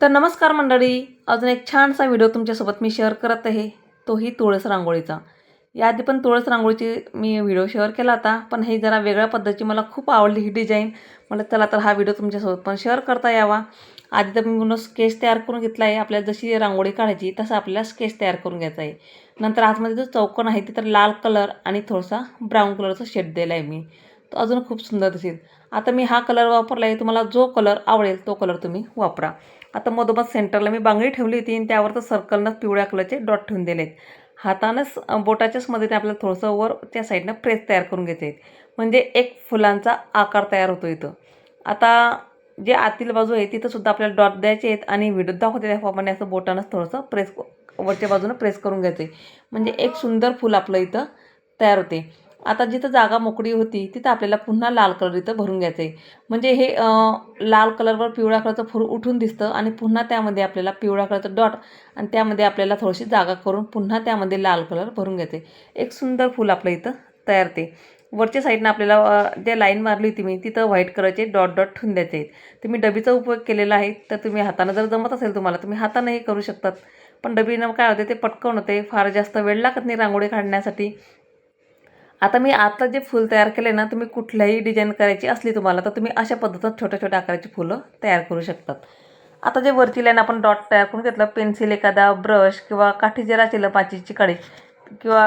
तर नमस्कार मंडळी. अजून एक छानसा व्हिडिओ तुमच्यासोबत मी शेअर करत आहे. तोही तुळस रांगोळीचा. याआधी पण तुळस रांगोळीची मी व्हिडिओ शेअर केला होता पण हे जरा वेगळ्या पद्धतीची मला खूप आवडली ही डिझाईन मला चला तर हा व्हिडिओ तुमच्यासोबत पण शेअर करता यावा. आधी तर मी म्हणून स्केच तयार करून घेतला आहे. आपल्याला जशी रांगोळी काढायची तसं आपल्याला स्केच तयार करून घ्यायचा आहे. नंतर आतमध्ये जो चौकोन आहे तिथं लाल कलर आणि थोडासा ब्राऊन कलरचा शेड दिला आहे मी. तो अजून खूप सुंदर दिसेल. आता मी हा कलर वापरला आहे. तुम्हाला जो कलर आवडेल तो कलर तुम्ही वापरा. आता मधोमध सेंटरला मी बांगडी ठेवली होती आणि त्यावर तर सर्कलनं पिवळ्या कलरचे डॉट ठेवून दिलेत. हातानंच बोटाच्याच मदतीने आपल्याला थोडंसं वर त्या साईडनं प्रेस तयार करून घ्यायचे आहेत म्हणजे एक फुलांचा आकार तयार होतो इथं. आता जे आतील बाजू आहे तिथंसुद्धा आपल्याला डॉट द्यायचे आहेत आणि व्हिडिओ दाखवते त्याप्रमाणे असं बोटानंच थोडंसं प्रेस वरच्या बाजूनं प्रेस करून घ्यायचं आहे म्हणजे एक सुंदर फुल आपलं इथं तयार होते. आता जिथं जागा मोकळी होती तिथं आपल्याला पुन्हा लाल कलर इथं भरून घ्यायचं आहे म्हणजे हे लाल कलरवर पिवळ्या कलरचं फूल उठून दिसतं आणि पुन्हा त्यामध्ये आपल्याला पिवळ्या कलरचं डॉट आणि त्यामध्ये आपल्याला थोडीशी जागा करून पुन्हा त्यामध्ये लाल कलर भरून घ्यायचे एक सुंदर फूल आपलं इथं तयार ते. वरच्या साईडनं आपल्याला ज्या लाईन मारली होती मी तिथं व्हाईट कलरचे डॉट डॉट ठेवून द्यायचे आहेत. तुम्ही डबीचा उपयोग केलेला आहे तर तुम्ही हातानं जर जमत असेल तुम्हाला तुम्ही हातानंही करू शकतात. पण डबीनं काय होते ते पटकन होते फार जास्त वेळ लागत नाही रांगोळी काढण्यासाठी. आता मी आता जे फूल तयार केले ना तुम्ही कुठल्याही डिझाईन करायची असली तुम्हाला तर तुम्ही अशा पद्धतीनं छोट्या छोट्या आकाराची फुलं तयार करू शकतात. आता जे वरची लाईन आपण डॉट तयार करून घेतलं पेन्सिल एखादा ब्रश किंवा काठी जे राहतील माचीची काडी किंवा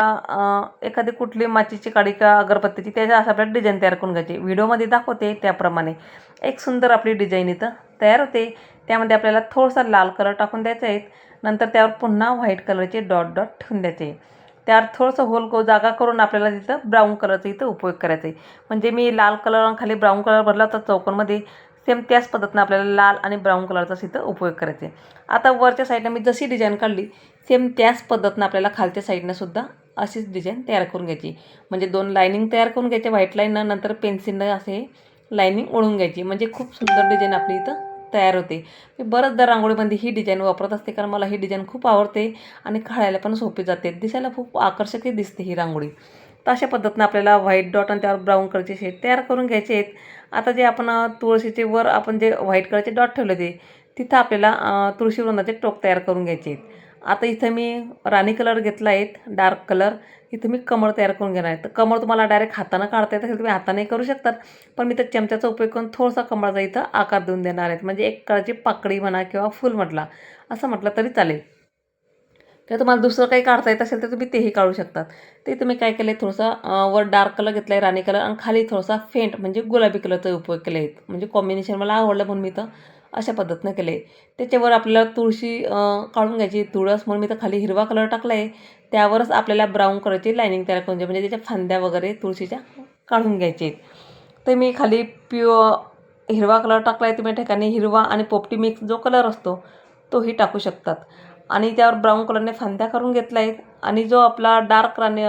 एखादी कुठली माचीची काळी किंवा अगरबत्तीची त्याच्या असं आपल्याला डिझाईन तयार करून घ्यायची. व्हिडिओमध्ये दाखवते त्याप्रमाणे. एक सुंदर आपली डिझाईन इथं तयार होते. त्यामध्ये आपल्याला थोडासा लाल कलर टाकून द्यायचा आहे. नंतर त्यावर पुन्हा व्हाईट कलरचे डॉट डॉट ठेवून द्यायचे. आहे त्यावर थोडंसं होल को जागा करून आपल्याला तिथं ब्राऊन कलरचा इथं उपयोग करायचा आहे म्हणजे मी लाल कलर आणि खाली ब्राऊन कलर भरला तर चौकोनमध्ये सेम त्याच पद्धतीनं आपल्याला लाल आणि ब्राऊन कलरचाच इथं उपयोग करायचा आहे आता वरच्या साईडनं मी जशी डिझाईन काढली सेम त्याच पद्धतीनं आपल्याला खालच्या साईडनं सुद्धा अशीच डिझाईन तयार करून घ्यायची. म्हणजे दोन लाईनिंग तयार करून घ्यायचे व्हाईट लाईननं नंतर पेन्सिलनं असे लायनिंग ओढून घ्यायची. म्हणजे खूप सुंदर डिझाईन आपली इथं तयार होते. मी बरंचदा रांगोळीमध्ये ही डिझाईन वापरत असते कारण मला ही डिझाईन खूप आवडते आणि काढायला पण सोपी जाते. दिसायला खूप आकर्षकही दिसते ही रांगोळी. तर अशा पद्धतीनं आपल्याला व्हाईट डॉट आणि त्यावर ब्राऊन कलरचे शेड तयार करून घ्यायचे आहेत. आता जे आपण तुळशीचे वर आपण जे व्हाईट कलरचे डॉट ठेवले ते तिथं आपल्याला तुळशी वृंदाचे टोक तयार करून घ्यायचे आहेत. आता इथं मी राणी कलर घेतला आहेत डार्क कलर. इथं मी कमळ तयार करून घेणार आहे. तर कमळ तुम्हाला डायरेक्ट हातानं काढता येत असेल तुम्ही हाताने करू शकतात. पण मी तर चमच्याचा उपयोग करून थोडासा कमळाचा इथं आकार देऊन देणार आहेत म्हणजे एक कळाची पाकळी म्हणा किंवा फुल म्हटला असं म्हटलं तरी चालेल. किंवा तुम्हाला दुसरं काही काढता येत असेल तर तुम्ही तेही काढू शकतात. ते तुम्ही काय केलं आहे थोडंसं वर डार्क कलर घेतला आहे राणी कलर आणि खाली थोडासा फेंट म्हणजे गुलाबी कलरचा उपयोग केला आहे म्हणजे कॉम्बिनेशन मला आवडलं म्हणून मी तर अशा पद्धतीनं केलं आहे त्याच्यावर आपल्याला तुळशी काढून घ्यायची. तुळस म्हणून मी तर खाली हिरवा कलर टाकला आहे त्यावरच आपल्याला ब्राऊन कलरची लाईनिंग तयार करून म्हणजे त्याच्या फांद्या वगैरे तुळशीच्या काढून घ्यायचे. ते तर मी खाली प्युअ हिरवा कलर टाकला आहे तुम्ही या ठिकाणी हिरवा आणि पोपटी मिक्स जो कलर असतो तोही टाकू शकतात. आणि त्यावर ब्राऊन कलरने फांद्या करून घेतल्या आहेत आणि जो आपला डार्क राने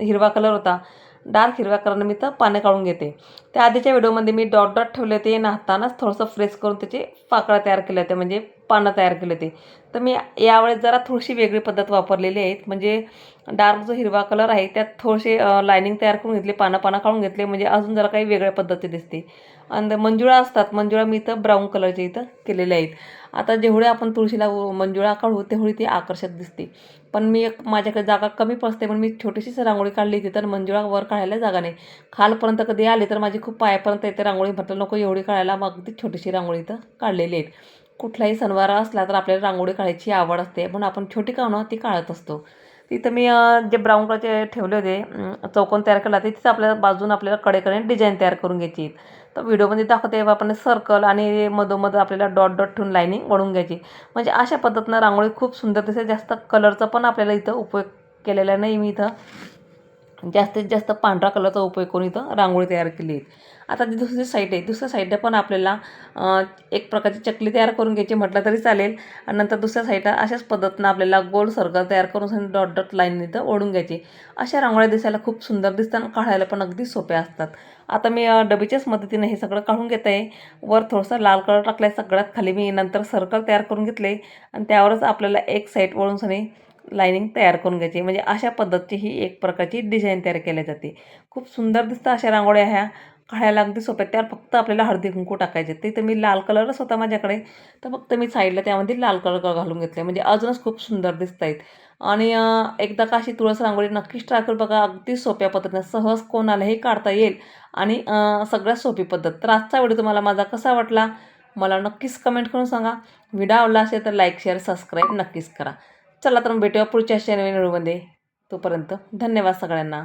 हिरवा कलर होता डार्क हिरव्या कलरने मी तर पानं काढून घेते. त्या आधीच्या व्हिडिओमध्ये मी डॉट डॉट ठेवले होते. नाहतानाच थोडंसं फ्रेश करून त्याचे पाकळ्या तयार केल्या होत्या. म्हणजे पानं तयार केले होते. तर मी यावेळेस जरा थोडीशी वेगळी पद्धत वापरलेली आहेत म्हणजे डार्क जो हिरवा कलर आहे त्यात थोडेसे लायनिंग तयार करून घेतले पानं पानं काढून घेतले. म्हणजे अजून जरा काही वेगळ्या पद्धती दिसते आणि मंजुळा असतात. मंजुळा मी इथं ब्राऊन कलरचे इथं केलेले आहेत. आता जेवढे आपण तुळशीला उ- मंजुळा काढू तेवढी ती आकर्षक दिसते. पण मी एक माझ्याकडे जागा कमी पडते पण मी छोटीशीच रांगोळी काढली होती. तर मंजुळा वर काढायला जागा नाही. खालपर्यंत कधी आली तर माझी खूप पायापर्यंत येते रांगोळी. म्हटलं नको एवढी काढायला. मग अगदी छोटीशी रांगोळी इथं काढलेली आहेत. कुठलाही सणवार असला तर आपल्याला रांगोळी काढायची आवड असते. पण आपण छोटी का ती काढत असतो. तिथं मी जे ब्राऊन कलरचे ठेवले होते चौकोन तयार केला ते तिथं आपल्याला बाजून आपल्याला कडेकडे डिझाईन तयार करून घ्यायची. तर व्हिडिओमध्ये दाखवते आपण सर्कल आणि मधोमध आपल्याला डॉट डॉट ठेवून लाईनिंग वळून घ्यायची. म्हणजे अशा पद्धतीनं रांगोळी खूप सुंदर दिसते जास्त कलरचा पण आपल्याला इथं उपयोग केलेला नाही मी इथं. जास्तीत जास्त पांढरा कलरचा उपयोग करून इथं रांगोळी तयार केली. आहे आता जी दुसरी साईड आहे दुसऱ्या साईडला पण आपल्याला एक प्रकारची चकली तयार करून घ्यायची म्हटलं तरी चालेल. आणि नंतर दुसऱ्या साईडला अशाच पद्धतीनं आपल्याला गोल सर्कल तयार करून डॉट डॉट लाईन इथं ओढून घ्यायची. अशा रांगोळ्या दिसायला खूप सुंदर दिसतात आणि काढायला पण अगदी सोप्या असतात. आता मी डबीच्याच मदतीने हे सगळं काढून घेत आहे वर थोडंसं लाल कलर टाकलाय सगळ्यात खाली मी नंतर सर्कल तयार करून घेतले आणि त्यावरच आपल्याला एक साईड वळून सनी लाईनिंग तयार करून घ्यायची. म्हणजे अशा पद्धतीची ही एक प्रकारची डिझाईन तयार केली जाते. खूप सुंदर दिसतं अशा रांगोळ्या ह्या. काढायला अगदी सोप्या त्यावर फक्त आपल्याला हळदी कुंकू टाकायचे ते तर मी लाल कलरच होता माझ्याकडे. तर फक्त मी साईडला त्यामध्ये लाल कलर घालून घेतले. म्हणजे अजूनच खूप सुंदर दिसत आहेत. आणि एकदा का अशी तुळस रांगोळी नक्कीच ट्राय करू बघा. अगदी सोप्या पद्धतीने. सहज कोणालाही काढता येईल. आणि सगळ्यात सोपी पद्धत. तर आजचा व्हिडिओ तुम्हाला माझा कसा वाटला? मला नक्कीच कमेंट करून सांगा. व्हिडिओ आवडला असेल तर लाईक शेअर सबस्क्राईब नक्कीच करा. चला तर मग भेटूया पुढच्या शनिवारी नवीन व्हिडिओमध्ये तोपर्यंत धन्यवाद सगळ्यांना.